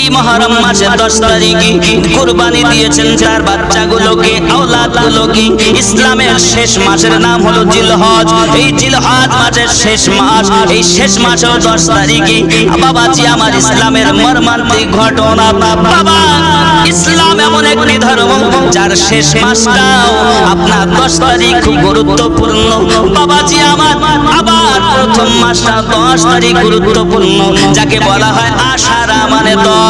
এই মহরম মাসের দশ তারিখে কুরবানি দিয়েছেন তার বাচ্চাগুলোকে, আওলাদগুলোকে। ইসলামের শেষ মাসের নাম হলো জিলহজ। এই জিলহজ মাসের শেষ মাস, এই শেষ মাসের দশ তারিখে বাবাজি আমার ইসলামের মর্মান্তিক ঘটনা, বাবা, ইসলাম এমন একটি ধর্ম যার শেষ মাসটাও আপনার দশ তারিখ গুরুত্বপূর্ণ। বাবাজি আমার আবার প্রথম মাসটা দশ তারিখ গুরুত্বপূর্ণ, যাকে বলা হয় আষাঢ়া মানে দশ।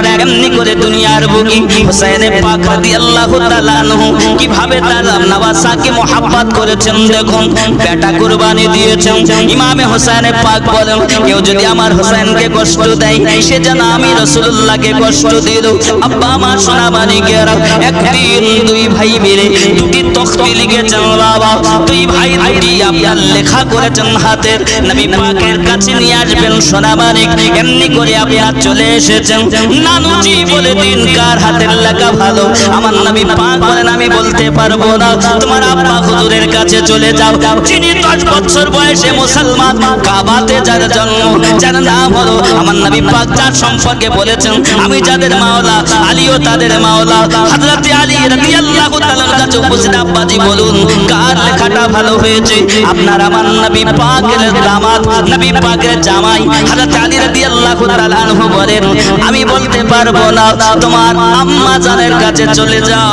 করে দুনিয়ার বুকি। হোসেন পাক রাদিয়াল্লাহু তাআলা আনহু কীভাবে তার নওয়াসাকে মোহাব্বত করেছেন দেখুন। বেটা কুরবানি দিয়েছেন। ইমামে হোসেন পাক বলেন, কেউ যদি আমার হোসেনকে কষ্ট দেয়, সে যেন আমি রসুল্লাহকে কষ্ট দিল আব্বা, আমার সোনা মানিকেরা একদিন দুই ভাই মিলে দুটি তখতি লিখেছেন বাবা। দুই ভাই দুটি আপনার লেখা করেছেন হাতের নবী পাকের কাছে নিয়ে আসবেন সোনা মানিক এমনি করে আপনার চলে এসেছেন। নানুজি বলে দিন কার হাতের লেখা ভালো? আমার নবী পাক বলেন, আমি বলতে পারব না। তোমার আব্বা হুজুরের কাছে চলে যাও। যিনি দশ বছর বয়সে মুসলমান, কাবাতে যার জন্ম, যার নাম হলো আমার নবী পাক, যার সম্পর্কে বলেছেন, আমি যাদের মাওলা, আলীও তাদের মাওলা। হযরত আলী রাদিয়াল্লাহু তাআলার কাছে উপস্থিত আব্বাজি বলুন, কার লেখাটা ভালো হয়েছে? আপনার আমার নবী পাকের দামাত নবী পাকের জামাই। হযরত আলী রাদিয়াল্লাহু তাআলা বলেন, আমি বলতে পারব না তোমার আম্মা জানের কাছে চলে যাও।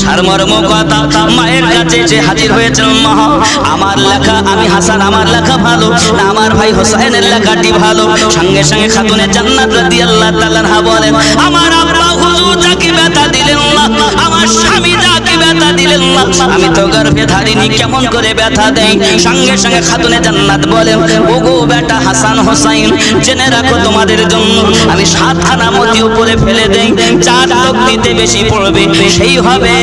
সারমর্ম কথা মায়ের কাছে যে হাজির হয়েছেন মা আমার লেখা আমি হাসান, আমার লেখা ভালো, না আমার ভাই হোসেনের লেখাটি ভালো। সঙ্গে সঙ্গে খাতুনে জান্নাত রাদি আল্লাহ তাআলা বলেন, আমার আব্বা হুজুর যাকে ব্যথা দিলেন না আমার স্বামী যাকে ব্যথা দিলেন না আমি তো গর্ভে ধারিনি, কেমন করে ব্যথা দেই সঙ্গে সঙ্গে খাতুনে জান্নাত বলেন, ওগো বেটা হাসান হোসাইন, জেনে রাখো তোমাদের জন্য আমি সাতখানা মতি উপরে ফেলে দেই, চার তক্তিতে বেশি পড়বে, সেই হবে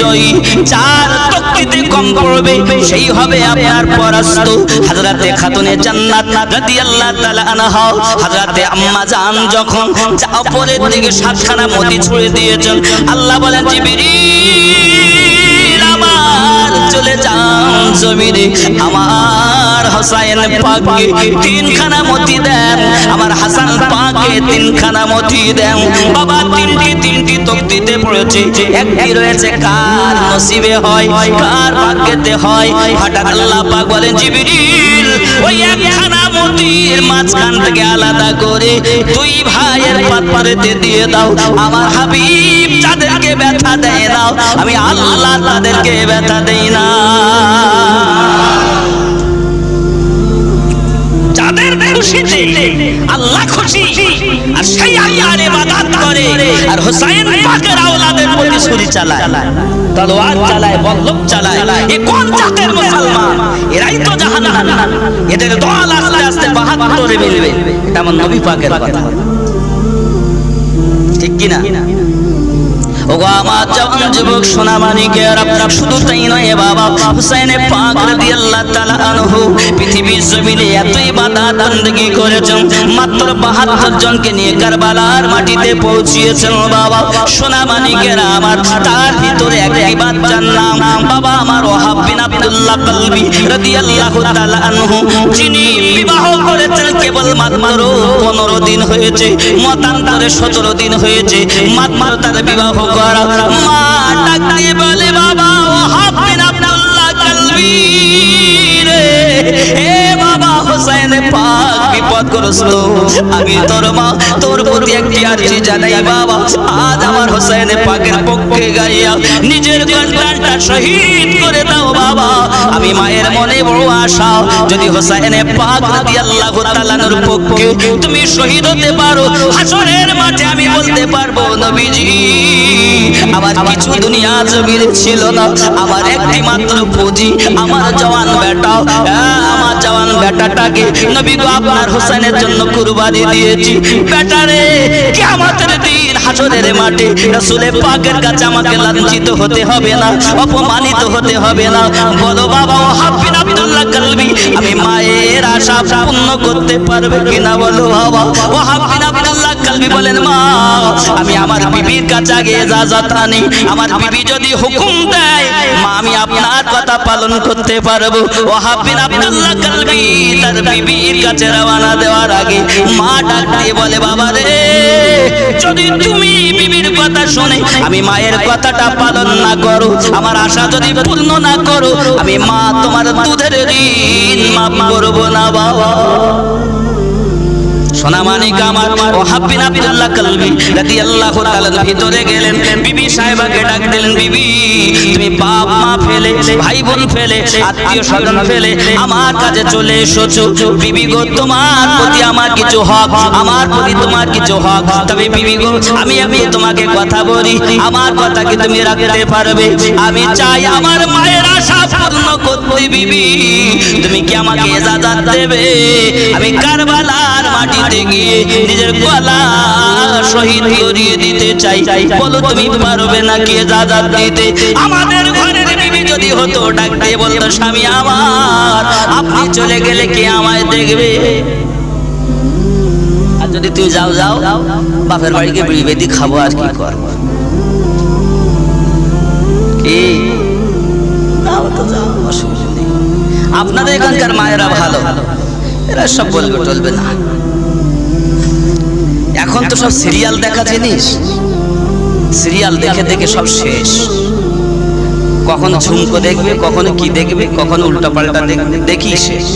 জয়ী। চার তক্তিতে কম পড়বে, সেই হবে আপনার পরাস্ত। হযরতে খাতুনে জান্নাত রাদিয়াল্লাহু তাআলা আনহা, হযরতে আম্মা জান যখন যা উপরের দিকে সাতখানা মতি ছুঁড়ে দিয়েছেন, আল্লাহ বলেন, জিবরিল চলে যান জমিনে। আমার হোসাইন পাককে তিনখানা মতি দেন। আমার হাসান তিনখানা মতি দেন। বাবা, তিনটি তিনটি তক্তিতে পড়েছে। একটি রয়েছে, কার নসিবে হয়, কার ভাগ্যেতে হয়? হঠাৎ আল্লাহ পাক বলেন, জিবরিল, ওই একখানা মতির মাঝখান থেকে আলাদা করে দুই ভাইয়ের পাত্রেতে দিয়ে দাও। আমার হাবিব যাদেরকে ব্যথা দেয় না, আমি আল্লাহ তাদেরকে ব্যথা দেই না। এরাই তো জাহান্নাম। এদের দল পাহাড়ে মিলবে এটা আমার নবী পাকের কথা। ঠিক কিনা? ওগো আমার যখন যুবক সোনা মানিকের আপনার শুধু তাই নয় বাবা হুসাইনে পাক রাদি আল্লাহ তালা আনহু পৃথিবীর জমিনে এতই বাধা দান্দগি করেছেন, মাত্র বাহাত্তর জনকে নিয়ে কারবালার মাটিতে পৌঁছিয়েছেন বাবা। সোনা মানিকে আমার তার ভিতরে একটি বাচ্চার নাম বাবা আমার ওহাব বিনা আব্দুল্লাহ কলবি রাদিয়াল্লাহু তাআলা আনহু, যিনি বিবাহ করেছেন কেবল মাত্র 15 দিন হয়েছে, মতান্তরে 17 দিন হয়েছে মাত্র তার বিবাহ করা মা ডাক বলে, বাবা ওহাব বিন আব্দুল্লাহ কলবি রে বিপদগ্রস্ত আমি তোর মা তোর প্রতি একটি আরজি জানাই বাবা আজ আমার হোসেন পাকের পক্ষে গাইয়া নিজের সন্তানটা শহীদ করে দাও বাবা। আমি মায়ের মনে বড় আশা যদি হোসেন পাক রাদিয়াল্লাহু তাআলার পক্ষে তুমি শহীদ হতে পারো হাসরের মাঠে আমি বলতে পারব নবীজি আমার কিছু দুনিয়া জমিনে ছিল না আমার একটি মাত্র পুঁজি আমার জওয়ান বেটা হ্যাঁ, আমার জওয়ান বেটাটাকে নবী গো আপনার হোসেনের জন্য কুরবানি দিয়েছি। বেটারে, কিয়ামতের দিন হাসরের মাঠে রাসূলের পাকের কাছে আমাকে লাঞ্ছিত হতে হবে না, অপমানিত হতে হবে না। বলো বাবা, ও হাফিন আব্দুল্লাহ কালবি, আমি মায়ের আশা পূর্ণ করতে পারবে কিনা বলো বাবা? ও হাফিন আব্দুল্লাহ কালবি বলেন, মা, আমি আমার বিবির কাছে আগে ইজাজত আনি। আমার বিবি যদি হুকুম দেয়, মা, আমি আপনার কথা পালন করতে পারব। ও আব্দুল্লাহ কালবি তার বিবির কাছে রওনা দেওয়ার আগে মা ডাক দিয়ে বলে, বাবা রে, যদি তুমি বিবির কথা শুনে, আমি মায়ের কথাটা পালন না করো, আমার আশা যদি পূর্ণ না করো, আমি মা তোমার দুধের ঋণ মাফ করব না, বাবা। সোনামানিক আমার, ও হাব্বিন আব্দুল্লাহ কালবি রাদিয়াল্লাহু তাআলার ভিতরে গেলেন। বিবি সাহেবাকে ডাক দিলেন, বিবি, তুমি বাপ, মা ফেলে ভাই বোন ফেলে, আত্মীয় স্বজন ফেলে আমার কাছে চলে এসেছ। বিবি গো, তোমার প্রতি আমার কিছু হক, আমার প্রতি তোমার কিছু হক। তবে বিবি গো, আমি আমি তোমাকে কথা বলি, আমার কথা কি তুমি রাখতে পারবে। আমি চাই আমার মায়ের আশা পূর্ণ করতে, বিবি। তুমি কি আমাকে ইজাজত দেবে? আমি কারবালার মাটিতে গিয়ে নিজের গলা শহীদ করিয়ে দিতে চাই। বলো তুমি পারবে না কে দিতে? আমাদের ঘরের বিবি যদি হতো বলতো, স্বামী আমার, আপনি চলে গেলে কে আমায় দেখবে? আর যদি যাও যাও, বাপের বাড়িকে খাব, আর কি করব? কি? যাও তো, যাও, অসুবিধা নেই। আপনাদের এখানকার মায়েরা ভালো। এরা সব বলবে, টলবে না। এখন তো সব সিরিয়াল দেখা জিনিস। সিরিয়াল দেখে দেখে সব শেষ। কখনো ঝুমকো দেখবে, কখনো কি দেখবে, কখনো উল্টা পাল্টা দেখবে, দেখি শেষ।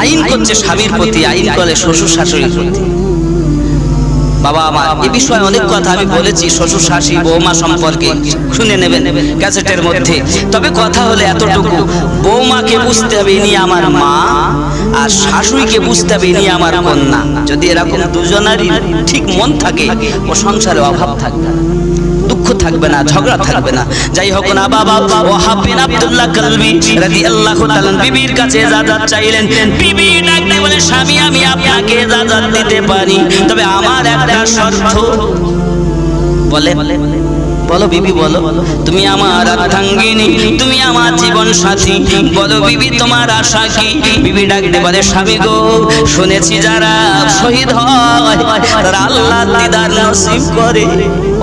আইন করছে স্বামীর প্রতি, আইন করে শ্বশুর শাশুড়ির প্রতি। বাবা, আমার এ বিষয়ে অনেক কথা আমি বলেছি শ্বশুর, শাশি, বৌমা সম্পর্কে। শুনে নেবেন ক্যাসেটের মধ্যে। তবে কথা হলে এতটুকু। বৌমাকে বুঝতে হবে, ইনি আমার মা, আর শাশুড়িকে বুঝতে হবে, ইনি আমার কন্যা। যদি এরকম দুজনারই ঠিক মন থাকে, ও সংসারে অভাব থাকবে না। থাকবে না, ঝগড়া থাকবে না। যাই হোক না, বাবা ও হাফিন আব্দুল্লাহ কালবি রাদিয়াল্লাহু তাআলা বিবির কাছে ইজাজত চাইলেন। বিবি ডাকতে বলে, স্বামী, আমি আপনাকে ইজাজত দিতে পারি, তবে আমার একটা শর্ত। বলে বলো বিবি, বলো। তুমি আমার অর্ধাঙ্গিনী তুমি আমার জীবন সাথী। বলো বিবি, তোমার আশা কি? বিবি ডাকতে বলে, স্বামী গো, শুনেছি যারা শহীদ হয়, তারা আল্লাহ দিদার নসিব করে।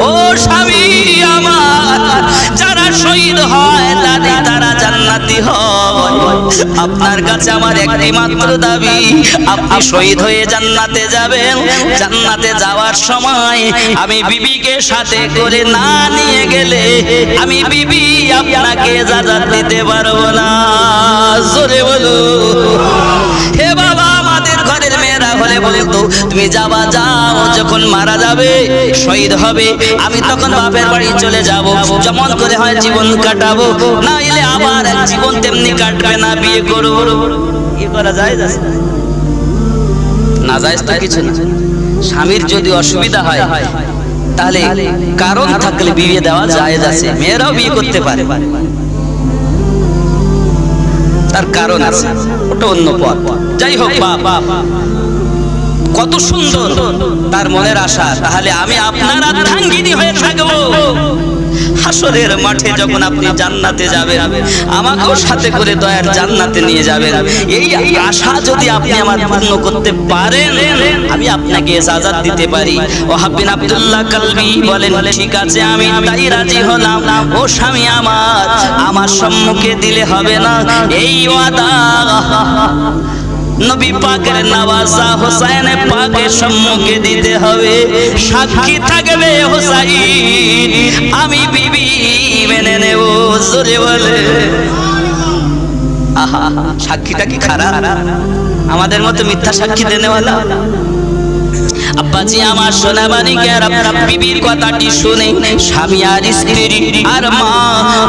ও স্বামী আমার যারা শহীদ হয় তাদের তারা জান্নাতি হয়। আপনার কাছে আমার একটি মাত্র দাবি, আপনি শহীদ হয়ে জান্নাতে যাবেন। জান্নাতে যাওয়ার সময় আমি বিবিকে সাথে করে না নিয়ে গেলে আমি বিবি আপনাকে জাজাত দিতে পারব না। জোরে বলো হলে বলতো তুমি যাবা, যাও, যখন মারা যাবে, শহীদ হবে। আমি তখন বাপের বাড়ি চলে যাব। যেমন করে হয় জীবন কাটাবো। না এলে আবার জীবন তেমনি কাটবে না, বিয়ে করো বিয়ে করা যায় না? না যায় তো কিছু না। স্বামীর যদি অসুবিধা হয়, তাহলে কারণ থাকলে বিয়ে দেওয়া যায় আছে মেয়েরাও বিয়ে করতে পারে। তার কারণ আছে। ওটা অন্য পথ। যাই হোক, বাপ। কত সুন্দর। তার মনের আশা, তাহলে আমি আপনার আর্ধাঙ্গিনী হয়ে থাকব। হাসরের মাঠে যখন আপনি জান্নাতে যাবেন, আমাকেও সাথে করে দয়ার জান্নাতে নিয়ে যাবেন। এই আশা যদি আপনি আমার পূর্ণ করতে পারেন, আমি আপনাকে ইজাজত দিতে পারি। ও হাবিন আব্দুল্লাহ কালবি বলেন, ঠিক আছে, আমি তাই রাজি হলাম। ও স্বামী আমার আমার সম্মুখে দিলে হবে না। এই ওয়াদা। নবী পাকের নাওয়াজা হোসাইন পাকের সম্মুখে দিতে হবে। সাক্ষী থাকবে হোসাইন, আমি বিবি মেনে নেব, জোরে বলে। আহা সাক্ষীটা কি খারাপ? আমাদের মতো মিথ্যা সাক্ষী দেনেওয়ালা আব্বাজি আমার সোনা মানিকের বিবির কথাটি শুনে স্বামী আর স্ত্রী আর মা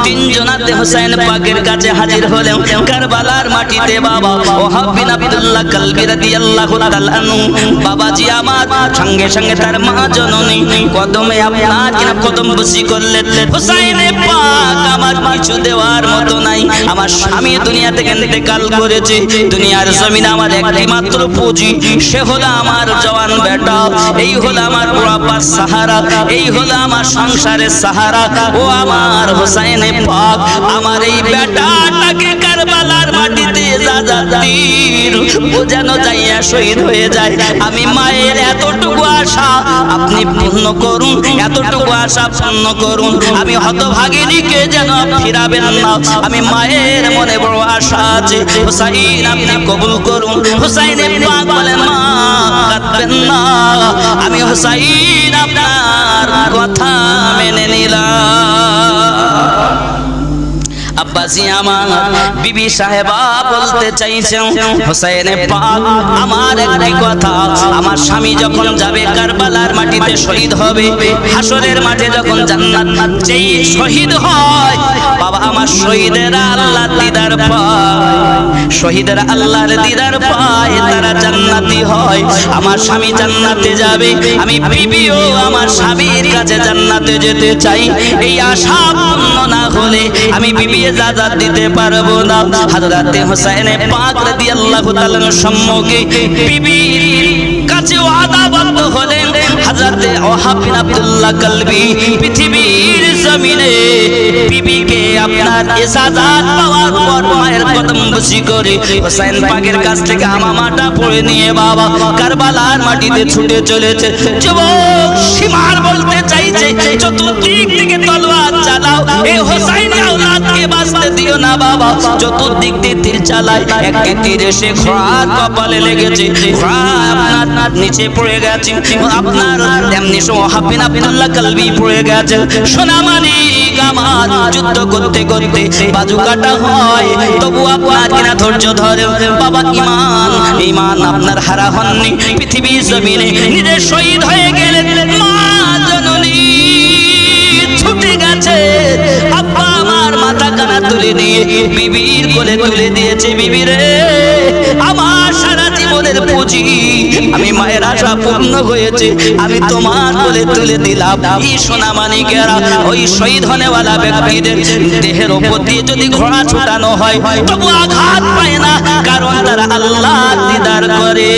তিনজনাতে হোসেন পাকের কাছে হাজির হলেন কারবালার মাটিতে বাবা ও হাবিন আব্দুল্লাহ কালবি রাদিয়াল্লাহু তাআলা বাবাজি আমার সঙ্গে সঙ্গে তার মা জননী কদমে আপনার কিনা কদম বসি করলেন। হোসেন পাক আমার কিছু দেওয়ার মতো নাই। আমার স্বামী দুনিয়া থেকে ইন্তেকাল করেছে। দুনিয়ার জমিন আমার একটি মাত্র পুঁজি। সে হলো আমার জওয়ান বেটা। এই হলো আমার বাবার সাহারা, এই হলো আমার সংসারের সাহারা। ও আমার হোসাইনে পাক, আমার এই বেটাটাকে মাটিতে দাদা তীর ও যেন যাইয়া শহীদ হয়ে যায়। আমি মায়ের এতটুকু আশা আপনি পূর্ণ করুন, এতটুকু আশা পূর্ণ করুন। আমি হতভাগিনীকে যেন ফিরাবেন না, আমি মায়ের মনে বড় আশা আছে। হুসাইন, আপনি কবুল করুন। হুসাইন বলেন মা, কাঁদবেন না। আমি হুসাইন আপনার কথা মেনে নিলাম। আব্বাসি আমার বিবি সাহেবা বলতে চাইছেন হোসেন পাক, আমার একটি কথা, আমার স্বামী যখন যাবে কারবালার মাটিতে শহীদ হবে, হাসরের মাঠে যখন জান্নাত যেই শহীদ হয়, বাবা আমার শহীদেরা আল্লাহ দিদার পায়, শহীদেরা আল্লাহর দিদার পায়, তারা জান্নাতি হয়, আমার স্বামী জান্নাতে যাবে, আমি বিবিও আমার স্বামীর কাছে জান্নাতে যেতে চাই, এই আশা পূর্ণ না হলে আমি বিবি কাছে থেকে বাবা কারবালার মাটিতে ছুটে চলেছে। যুবক সীমার বলতে চাইছে, চতুর্দিক থেকে তলোয়ার চালাও। এই বাঁচতে দিও না বাবা, চতুর্দিক দিয়ে তীর চালায়। তীর এসে কপালে লেগেছে। আপনার নিচে পড়ে গেছে। আপনার সোহাবিন আব্দুল্লাহ কালবি পড়ে গেছে। আমার, যুদ্ধ করতে করতে বাজু কাটা হয়। তবু আপনার কিনা ধৈর্য ধরে। বাবা ইমান ইমান আপনার হারা হননি। পৃথিবীর জমিনে শহীদ হয়ে গেলেন। মা তুলে নিয়ে বিবির কোলে তুলে দিয়েছে বিবি রে। আমার সারা জীবনের পুঁজি আমি মায়ের আশা পূর্ণ হয়েছে। আমি তোমার কোলে তুলে দিলাম। এই সোনা মানিকেরা ওই শহীদ হনেওয়ালা ব্যক্তিদের দেহের ওপর দিয়ে যদি ঘোড়া ছুটানো হয়, তবু আঘাত পায় না, কারণ তারা আল্লাহ দিদার করে।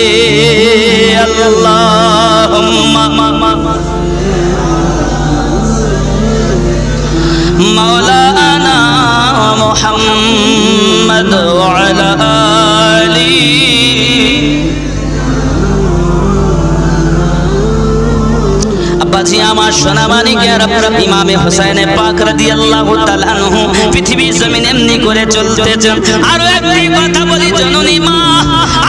সোনামানি ইমামে হোসেনে পাক রাদিয়াল্লাহু তাআলা আনহু পৃথিবীর জমিন এমনি করে চলতেছেন। আর একটি কথা বলি, জননী মা,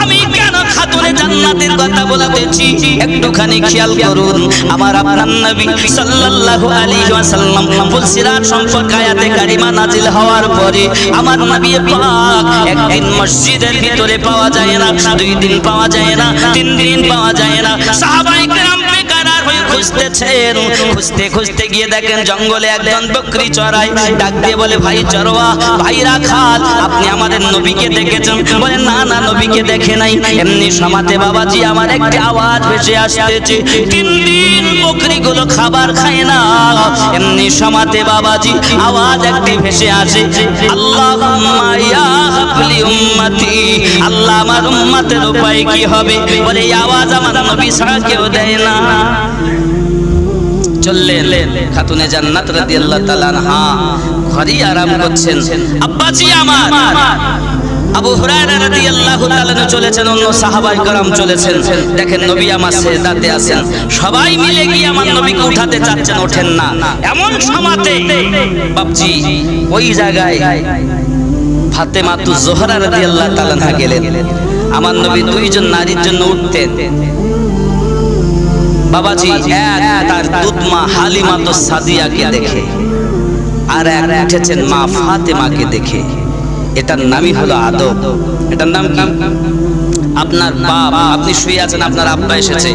আমি কেন খাতুনে জান্নাতের কথা বলতেছি? একটুখানি খেয়াল করুন, আমার আপনার নবী সাল্লাল্লাহু আলাইহি ওয়াসাল্লাম ফুলসিরাত সম্পর্কে আয়াতে কারিমা নাজিল হওয়ার পরে আমার নবী পাক একদিন মসজিদের ভিতরে পাওয়া যায় না, দুই দিন পাওয়া যায় না, তিন দিন পাওয়া যায় না। হয়ে খুঁজতেছেন খুঁজতে খুঁজতে গিয়ে দেখেন জঙ্গলে একজন বকরি চড়ায় ডাক দিয়ে বলে, ভাই চরওয়া ভাইরা খাল, আপনি আমাদের নবীকে দেখেছেন? বলে, না না, নবীকে দেখে নাই। এমনি সমাতে বাবাজি, আমার একটি আওয়াজ ভেসে আসতেছে। তিন দিন বকরিগুলো খাবার খায় না। এমনি সমাতে বাবাজি, আওয়াজ একটি ভেসে আসে। আল্লাহুম্মা ইয়া হাবলি উম্মতি, আল্লাহ আমার উম্মতের উপায় কি হবে? বলে আওয়াজ আমার নবী ছাড়া কেউ দেয় না। চললেন খাতুনে জান্নাত রাদিয়াল্লাহু তাআলা আনহা ঘরেই আরাম করছেন আব্বাজি আমার আবু হুরায়রা রাদিয়াল্লাহু তাআলা চলেছেন অন্য সাহাবাই کرام চলেছেন দেখেন নবী আমার সেজদাতে আছেন সবাই মিলে গিয়ে আমার নবীকে উঠাতে চাচ্ছেন ওঠেন না এমন সমাতে বাপজি ওই জায়গায় ফাতেমা তু জোহরা রাদিয়াল্লাহু তাআলা আনহা গেলেন আমার নবী দুইজন নারীর জন্য উঠতেন বাবাজি, এক তার দুধমা হালিমা তো সাদিয়াকে দেখে। আর এক উঠেছেন মা ফাতেমাকে দেখে। এটার নামই হলো আদব। এটার নাম কি? আপনার বাপ, আপনি শুয়ে আছেন, আপনার আব্বা এসেছে।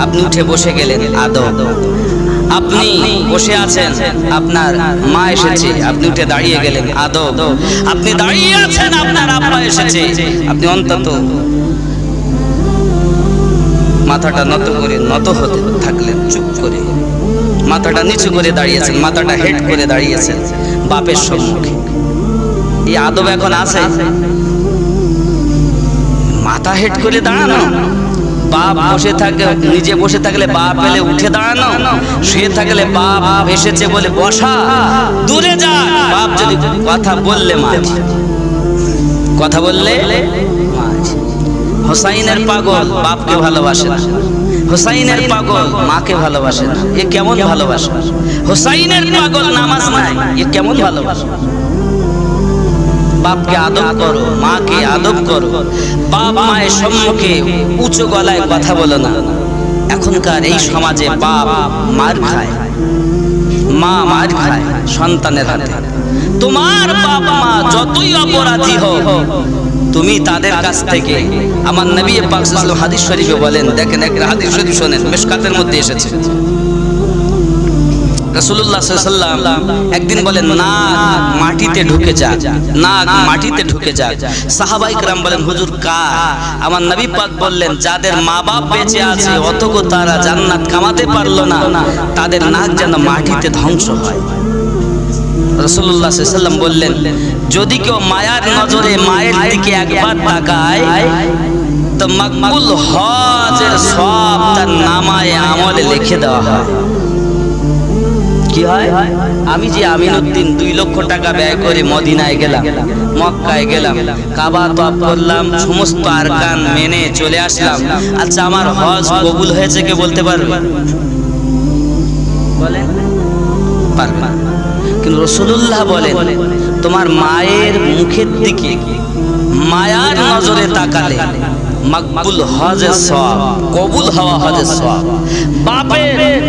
আপনি উঠে বসে গেলেন, আদব। আপনি বসে আছেন, আপনার মা এসেছে। আপনি উঠে দাঁড়িয়ে গেলেন, আদব। আপনি দাঁড়িয়ে আছেন, আপনার আব্বা এসেছে। আপনি অন্তত মাথাটা নত করে, নত হতে থাকলেন, চুপ করে। মাথাটা নিচু করে দাঁড়িয়েছেন, মাথাটা হেড করে দাঁড়িয়েছেন, বাপের সম্মুখে। এই আদব এখন আছে? মাথা হেড করে দাঁড়ানো? বাপ বসে থাকে, নিজে বসে থাকলে বাপ এলে উঠে দাঁড়ানো? শুয়ে থাকলে বাপ এসেছে বলে বসা? দূরে যা বাপ যদি কথা বললে মাঝ। কথা বললে? হোসাইনের পাগল বাপকে ভালোবাসে না। হোসাইনের পাগল মাকে ভালোবাসে না। এ কেমন ভালোবাসে? হোসাইনের পাগল নামাজ নাই, এ কেমন ভালোবাসে? বাপকে আদব করো, মাকে আদব করো। বাপ মায়ের সম্মুখে উঁচু গলায় কথা বলো না। এখনকার এই সমাজে বাপ মার খায়। মা মার খায় সন্তানের হাতে। তোমার বাপ মা যতই অপরাধী হোক তুমি তাদের কাছ থেকে আমার নবী পাক সাল্লাল্লাহু আলাইহি হাদিস শরীফে বলেন দেখেন এক হাদিস শরীফ শোনেন মিশকাতের মধ্যে এসেছে রাসূলুল্লাহ সাল্লাল্লাহু আলাইহি সাল্লাম একদিন বলেন নাক মাটিতে ঢুকে যাক নাক মাটিতে ঢুকে যাক সাহাবাই کرام বলেন হুজুর কার আমার নবী পাক বললেন যাদের মা বাপ বেঁচে আছে অতগো তারা জান্নাত কামাতে পারলো না তাদের নাক যেন মাটিতে ধ্বংস হয় রসুল্লাহ সাল্লাম বললেন যদি কেউ মায়ার নজরে মায়ের দিকে একবার তাকায়, তো মকবুল হজের সব তার নামায় আমলে লিখে দেওয়া হয়। কি হয়? আমি যে আমিনুদ্দিন দুই লক্ষ টাকা ব্যয় করে মদিনায় গেলাম, মক্কায় গেলাম, কাবা তপ করলাম, সমস্ত আরকান মেনে চলে আসলাম। আচ্ছা আমার হজ কবুল হয়েছে কে বলতে পারবে? বলেন। পারবে কিন্তু রসুল্লাহ বলেন তোমার মায়ের মুখের দিকে মায়ার নজরে তাকালে মাকবুল হজে সব কবুল হওয়া হজে সব বাপের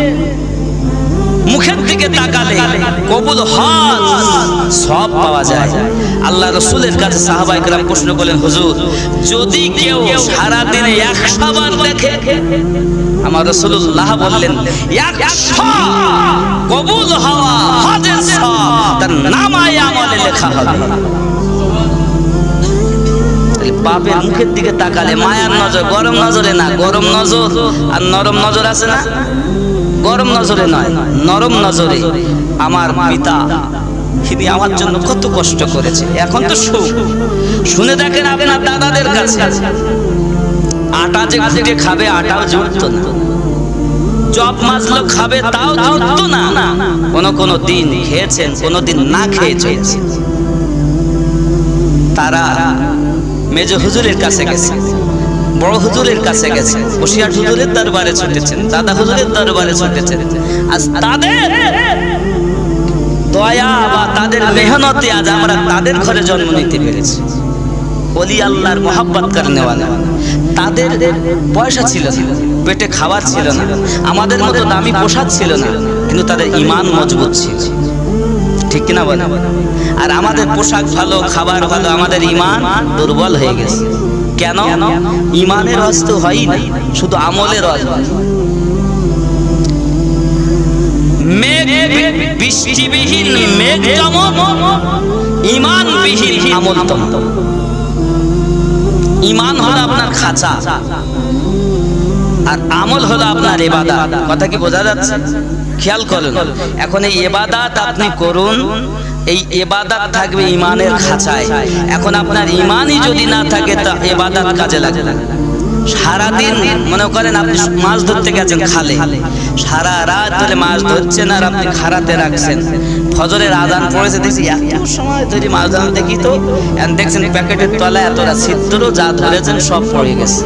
মুখের দিকে তাকালে কবুল হজ সব পাওয়া যায়। আল্লাহ রসুলের কাছে সাহাবা একরাম প্রশ্ন করলেন, হুজুর, যদি কেউ সারা দিনে 100 বার দেখে? আমার রাসূলুল্লাহ বললেন 100 কবুল হওয়া হজের সব তার নামায় আমলে লেখা হবে। বাপের মুখের দিকে তাকালে মায়ার নজর গরম নজরে না গরম নজর আর নরম নজর আছে না? গরম নজরে নয় নরম নজরে। আমার পিতা তিনি আমার জন্য কত কষ্ট করেছে। এখন তো সুখ। শুনে দেখেন আপনার দাদাদের কাছে। আটা যে খাবে আটাও জুটতো না। চপ মাজলো খাবে তাও জুটতো না। কোন কোন দিন খেয়েছেন, কোন দিন না খেয়েছেন তারা মেজ হুজুরের কাছে গেছে, বড় হুজুরের কাছে গেছে বসিয়ার হুজুরের দরবারে ছুটেছেন, দাদা হুজুরের দরবারে ছুটেছেন। আজ তাদের দয়া বা তাদের মেহনতে আজ আমরা তাদের ঘরে জন্ম নিতে পেরেছি। অলি আল্লাহর মোহাব্বত করনেওয়ালা তাদের পয়সা ছিল পেটে খাবার ছিল না। আমাদের মতো দামি পোশাক ছিল না, কিন্তু তাদের ইমান মজবুত ছিল। ঠিক কিনা বলে আর আমাদের পোশাক ভালো, খাবার ভালো, আমাদের ইমান দুর্বল হয়ে গেছে। কেন? ইমানের রস তো হয়ই না শুধু আমলের রস। ইমান হলো আপনার খাঁচা। আর আমল হলো আপনার এবাদাত কথা কি বোঝা যাচ্ছে? খেয়াল করুন। এখন এই এবাদাত আপনি করুন, এই এবাদাত থাকবে ইমানের খাঁচায়। এখন আপনার ইমানই যদি না থাকে, তা এবাদাত কাজে লাগে সারাদিন, মনে করেন আপনি মাছ ধরতে গেছেন খালে। সারা রাত ধরে মাছ ধরছেন আর আপনি খারাতে রাখছেন। ফজরের আজান পড়েছে, দেখছি এত সময় ধরে মাছ ধরেন দেখি তো দেখছেন প্যাকেটের তলায় এতটা ছিদ্র, যা ধরেছেন সব পড়ে গেছে।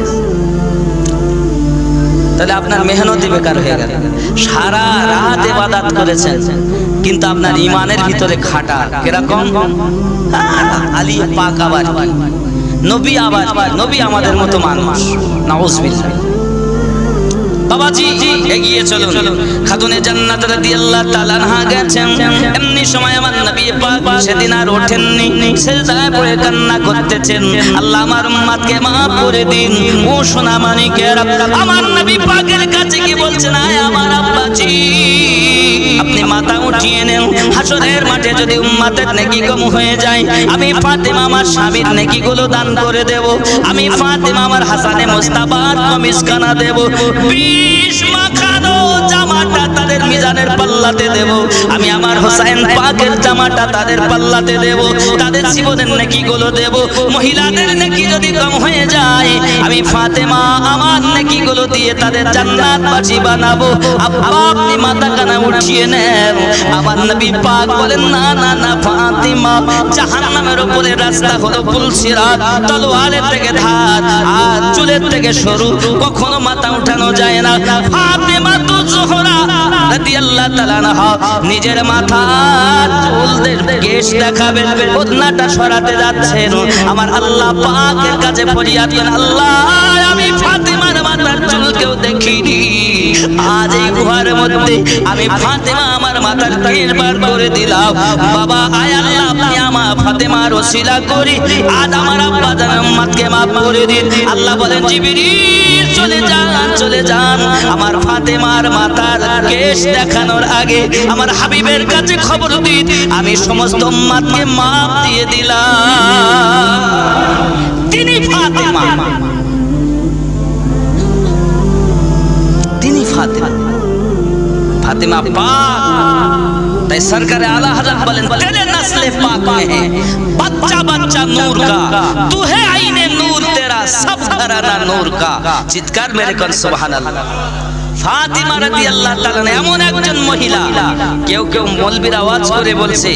তাহলে আপনার মেহনতি বেকার হয়ে গেল সারা রাত এবাদাত করেছেন, কিন্তু আপনার ইমানের ভিতরে খাটা কীরকম আলী পাক আবার? নবী আবার? নবী আমাদের মতো মানুষ নাউজুবিল্লাহ এগিয়ে চলুন। খাতুনে জান্নাত গেছেন। এমনি সময় আমার নবী পাক সেদিন আর ওঠেননি। সেজদায় পড়ে কান্না করতেছেন। আল্লাহ আমার উম্মতকে করে দিন। ও সোনা আমার নবী পাকের কাছে কি বলছেন? আয় আমার আব্বাজি, আপনি মাথা উঠিয়ে নেন। হাসরের মাঠে যদি উম্মতের নেকি কম হয়ে যায়, আমি ফাতেমা আমার স্বামীর নেকি গুলো দান করে দেব। আমি ফাতেমা আমার হাসানে মোস্তাবার কমিস খানা দেব। বিষ মাখানো জামাটা তার তাদের মিজানের পাল্লাতে দেব। আমি আমার হোসেন পাকের জামাটা তাদের পাল্লাতে দেব। তাদের জীবনের নেকি গুলো দেব। মহিলাদের নেকি যদি কম হয়ে যায়, আমি ফাতেমা আমার নেকি গুলো দিয়ে তাদের জান্নাত বাজি বানাবো। আব্বা, আপনি মাথা কানা উঠিয়ে নেন। আমার নবী পাক বলেন, না না না, ফাতিমা, জাহান্নামের উপরে রাস্তা হলো পুলসিরাত তলোয়ারের থেকে ধার, আর চুলের থেকে সরু। কখনো মাথা উঠানো যায় না। ফাতিমা তো নিজের সরাতে যাচ্ছেন। আমার আল্লাহ পাকের কাছে আল্লাহ, আমি ফাতিমার মাথার চুলকেও দেখিনি। আজ এই গুহার মধ্যে আমি ফাতেমা আমার মাথার কেশ করে দিলাম। বাবা, আয় আল্লাহ আপনি আমার ফাতেমার ওসিলা করি। আজ আমার আব্বা জান মাতকে মাফ করে দিন। আল্লাহ বলেন, জিবরিল, চলে যান চলে যান। আমার ফাতেমার মাথার কেশ দেখানোর আগে আমার হাবিবের কাছে খবর দিন। আমি সমস্ত উম্মাদকে মাফ দিয়ে দিলাম। তিনি ফাতেমা। তিনি ফাতেমা। ফাতেমা পাক। তাই সরকারে আলা হজরত বলেন তেরে নসলে পাক হে বাচ্চা বাচ্চা নূর কা তু হে আইনে নূর, তেরা সব ঘরানা নূর কা চিৎকার মেরে কোন, সুবহানাল্লাহ। ফাতিমা রাদিয়াল্লাহু তাআলা এমন একজন মহিলা, কেউ কেউ মলবির আওয়াজ করে বলছে,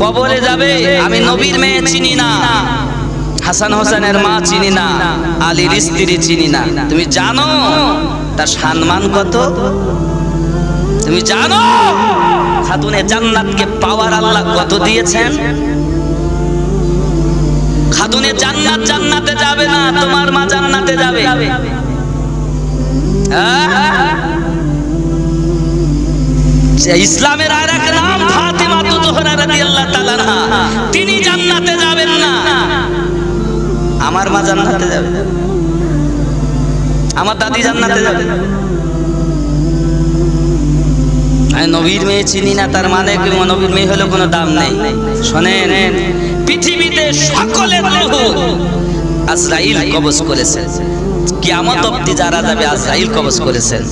কবরে যাবে? আমি নবীর মেয়ে চিনি না। হাসান হোসেনের মা চিনি না। আলীর স্ত্রী চিনি না। তুমি জানো, তার সম্মান কত? তুমি জানো, খাতুনে জান্নাতকে পাওয়ার আল্লাহ কত দিয়েছেন? খাতুনে জান্নাত জান্নাতে যাবে না, তোমার মা জান্নাতে যাবে। ইসলামের আর এক নাম ফাতেমা তু জোহরা রাদিয়াল্লাহু তাআলা। তিনি জান্নাতে যাবেন না। আমার মা জান্নাতে যাবে। আমার দাদি জান্নাতে যাবে। নবীর মেয়ে চিনি না, তার মানে নবীর মেয়ে হলে কোনো দাম নেই। শোনেন, পৃথিবীতে সকলের রূহ আজরাইল কবজ করেছে। কিয়ামত অবধি যারা যাবে আজরাইল কবজ করেছেন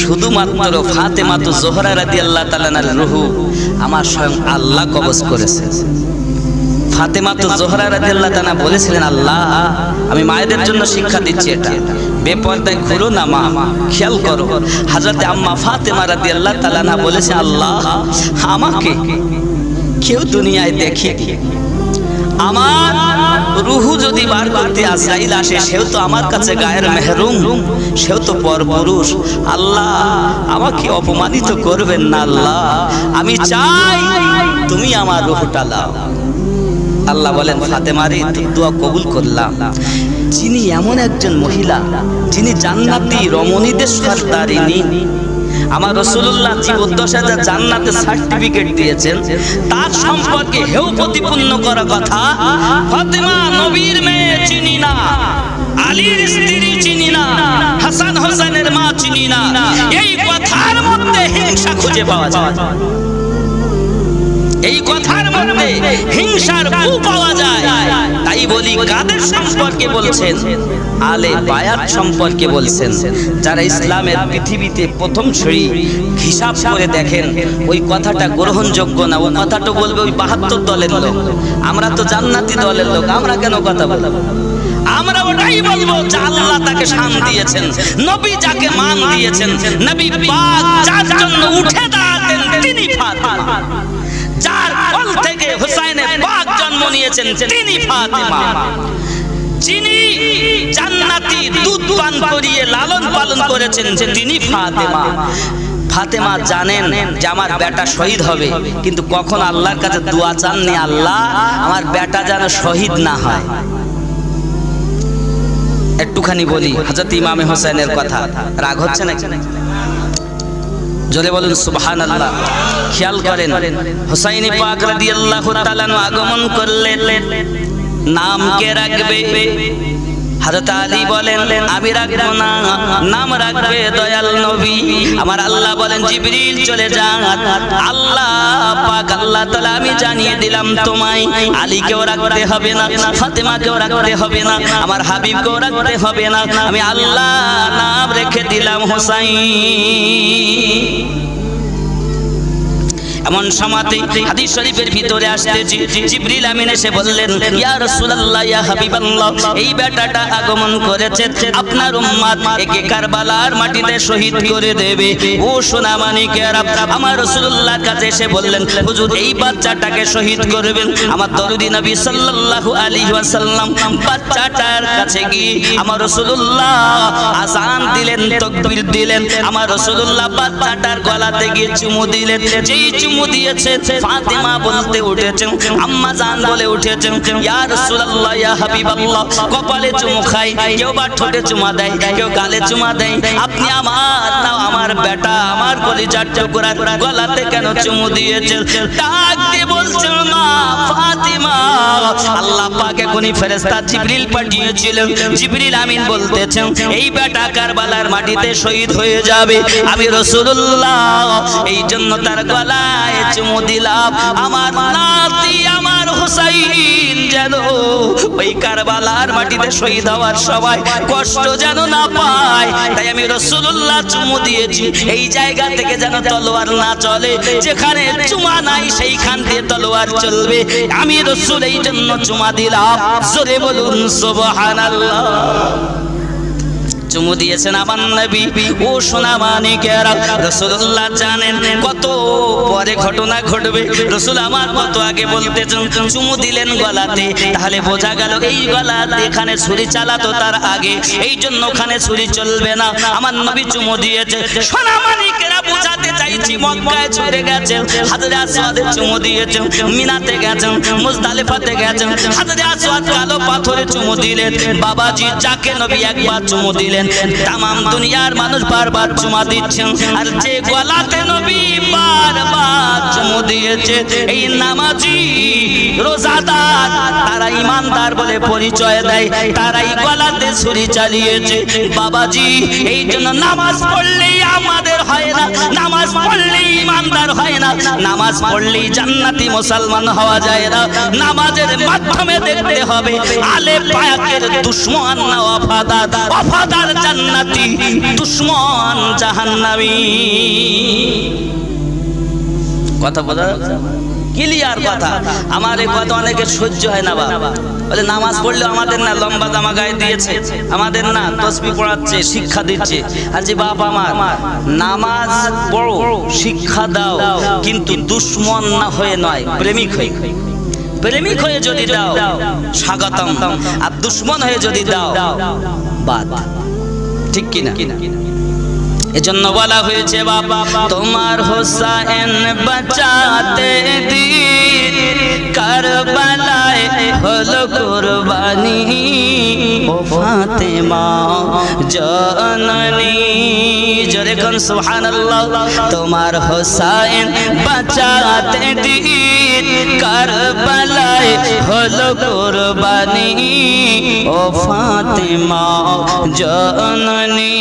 শুধুমাত্র ফাতেমা তো জোহরা রাদিয়াল্লাহু তাআলার রূহ আমার স্বয়ং আল্লাহ কবজ করেছে। ফাতেমা তো জোহরা রাদিয়াল্লাহু তাআলা বলেছিলেন, আল্লাহ, আমি মায়েদের জন্য শিক্ষা দিচ্ছি এটা। বেপর্দায় ঘুরো না মা, খেয়াল করো। হাজরতে আম্মা ফাতেমা রাদিয়াল্লাহু তাআলা না বলেছে, আল্লাহ আমাকে কেউ দুনিয়ায় দেখি আমার রুহু যদি বার করতে আজরাইল আসে, সেও তো আমার কাছে গায়ের মেহরুম, সেও তো পরপুরুষ। আল্লাহ আমাকে অপমানিত করবেন না, আল্লাহ। আমি চাই তুমি আমার রুহুটা লাও আল্লাহ বলেন ফাতেমারি দোয়া কবুল করলাম। যিনি এমন একজন মহিলা, যিনি জান্নাতি রমণীদের সর্দারিনী। আমার রসুল্লাহ জীবদ্দশাতে জান্নাতে সার্টিফিকেট দিয়েছেন, তার সম্পর্কে হেউ প্রতিপন্ন করা কথা ফাতেমা নবীর মেয়ে চিনি না, আলীর স্ত্রী চিনি না, হাসান হোসেনের মা চিনি না। এই কথার মধ্যে হিংসা খুঁজে পাওয়া যায়। এই কথার মধ্যে হিংসার বু পাওয়া যায়। তাই বলি কাদের সম্পর্কে বলছেন? আলে বায়াত সম্পর্কে বলছেন। যারা ইসলামের পৃথিবীতে প্রথম ছড়ি হিসাব করে দেখেন, ওই কথাটা গ্রহণযোগ্য না? ওই কথাটা বলবে ওই বাহাত্তর দলের লোক। আমরা তো জান্নাতি দলের লোক, আমরা কেন কথা বলব? আমরা ওটাই বলব যে আল্লাহ তাকে শান দিয়েছেন, নবী যাকে মান দিয়েছেন, নবী পাক যার জন্য উঠে দাঁড়াতেন, তিনি ফাতিমা যার কোল থেকে হুসাইনে পাক জন্ম নিয়েছেন, তিনি ফাতিমা। যিনি জান্নাতি দুধ পান করিয়ে লালন পালন করেছেন, তিনি ফাতেমা। ফাতেমা জানেন যে আমার বেটা শহীদ হবে, কিন্তু কখন আল্লাহর কাছে দোয়া চাননি, আল্লাহ, আমার বেটা যেন শহীদ না হয়। একটুখানি বলি, হযরত ইমামে হোসেনের কথা। রাগ হচ্ছে না জোরে বলুন সুবহান আল্লাহ খেয়াল করেন, হুসাইনি পাক রাদিয়াল্লাহু তাআলা আগমন করলেন, নাম কে রাখবে? হযরত আলী বলেন, আমি রাখব না, নাম রাখবে দয়াল নবী। আমার আল্লাহ বলেন, জিবরিল চলে যান আল্লাহ পাক, আল্লাহ তাআলা, আমি জানিয়ে দিলাম তোমায়, আলীকেও রাখতে হবে না, ফাতেমাকেও রাখতে হবে না, আমার হাবিবকেও রাখতে হবে না। আমি আল্লাহ নাম রেখে দিলাম হোসাইন। এমন সমাতে হাদিস শরীফের ভিতরে আসতেছি। জিবরিল আমিন এসে বললেন, ইয়া রাসূলুল্লাহ, ইয়া হাবিবাল্লাহ, এই বেটাটা আগমন করেছে। আপনার উম্মত একে কারবালার মাটিতে শহীদ করে দেবে। ও সোনা মানিকেরা আমার রাসূলুল্লাহর কাছে এসে বললেন, হুজুর, এই বাচ্চাটাকে শহীদ করবেন। আমার দরুদি নবী সাল্লাল্লাহু আলাইহি ওয়াসাল্লাম বাচ্চাটার কাছে গিয়ে আমার রাসূলুল্লাহ আজান দিলেন, তাকবীর দিলেন। আমার রাসূলুল্লাহ বাচ্চাটার গলাতে গিয়ে চুমু দিলেন। যেই চুমু দিয়েছে, ফাতেমা বলতে উঠেছেন, আম্মা জান বলে উঠেছেন, ইয়া রাসূলুল্লাহ, ইয়া হাবিবাল্লাহ, কপালে চুমু খাই, কেউ বা ঠোঁটে চুমা দেয়, কেউ গালে চুমা দেয়, আপনি আমার, নাও আমার বেটা, আমার কলিজার টুকরা, গলাতে কেন চুমু দিয়েছেন? ডাক দিয়ে বলছেন, মা পাক এখনই ফেরেশতা জিবরিল পাঠিয়েছিলেন জিবরিল আমিন বলতেছেন এই বেটা কারবালার মাটিতে শহীদ হয়ে যাবে। আমি রাসূলুল্লাহ এই জন্য তার গলায় চুমু দিলাম। আমার নাতি আমার হুসাইন যেন ওই কারবালার মাটিতে শহীদ হওয়ার সময় কষ্ট যেন না পায়। তাই আমি রাসূলুল্লাহ চুমু দিয়েছি। এই জায়গা থেকে যেন তলোয়ার না চলে যেখানে চুমা নাই সেইখান দিয়ে তলোয়ার চলবে। আমি রসুল এই জন্য চুমা দিলাম। জোরে বলুন, সুবহানাল্লাহ। চুমু দিয়েছেন আমার নবী, ও সোনা মানিকেরা রাসূলুল্লাহ জানেন কত পরে ঘটনা ঘটবে। রাসূল আমার আগে বলতেছেন, চুমু দিলেন গলাতে, তাহলে বোঝা গেল এই গলাতে এখানে ছুরি চালাতো তার আগে এই জন্য ওখানে ছুরি চলবে না। আমার নবী চুমু দিয়েছে, সোনা মানিকেরা চাইছি, মক্কায় গেছেন। হাজরে আসওয়াদে চুমু দিয়েছেন, মিনাতে গেছেন মুজদালিফাতে গেছেন। হাজরে আসওয়াদ কালো পাথরে চুমু দিলেন, বাবাজি যাকে নবী একবার চুমু দিলেন। দুনিয়ার মানুষ বারবার চুমা দিচ্ছেন, আর যে গলাতে নবী বারবার চুমু দিয়েছে, এই নামাজি রোজাদার, তারা ইমানদার বলে পরিচয় দেয়, তারাই গলাতে ছুরি চালিয়েছে। বাবাজি এই জন্য নামাজ পড়লেই আমাদের হয় না নামাজ পড়লে ইমানদার হয় না। নামাজ পড়লে জান্নাতি মুসলমান হওয়া যায় না। নামাজের মাধ্যমে দেখতে হবে, আলে পায়াকের দুশ্মন না অফাদার অফাদার জান্নাতি, দুশ্মন জাহান্নামী। কথা বলা ক্লিয়ার কথা। আমার এই কথা অনেকে সহ্য হয় না বাবা বলে নামাজ পড়লে আমাদের না লম্বা জামা গায়ে দিয়েছে। আমাদের না তসবি পড়াচ্ছে শিক্ষা দিচ্ছে। আর যে বাপ আমার নামাজ পড়ো শিক্ষা দাও। কিন্তু দুশ্মন না হয়ে নয় প্রেমিক হয়ে। প্রেমিক হয়ে যদি দাও স্বাগতম। আর দুশ্মন হয়ে যদি দাও বাদ। ঠিক কিনা? এজন্য বলা হয়েছে বাবা তোমার হোসাইন বাঁচাতে দিন। কারবালায় হলো কুরবানি, ও ফাতেমা জননী। জোরে কোন সুবহানাল্লাহ, তোমার হোসাইন বাঁচাতে দিন। কারবালায় হলো কুরবানি, ও ফাতেমা জননী।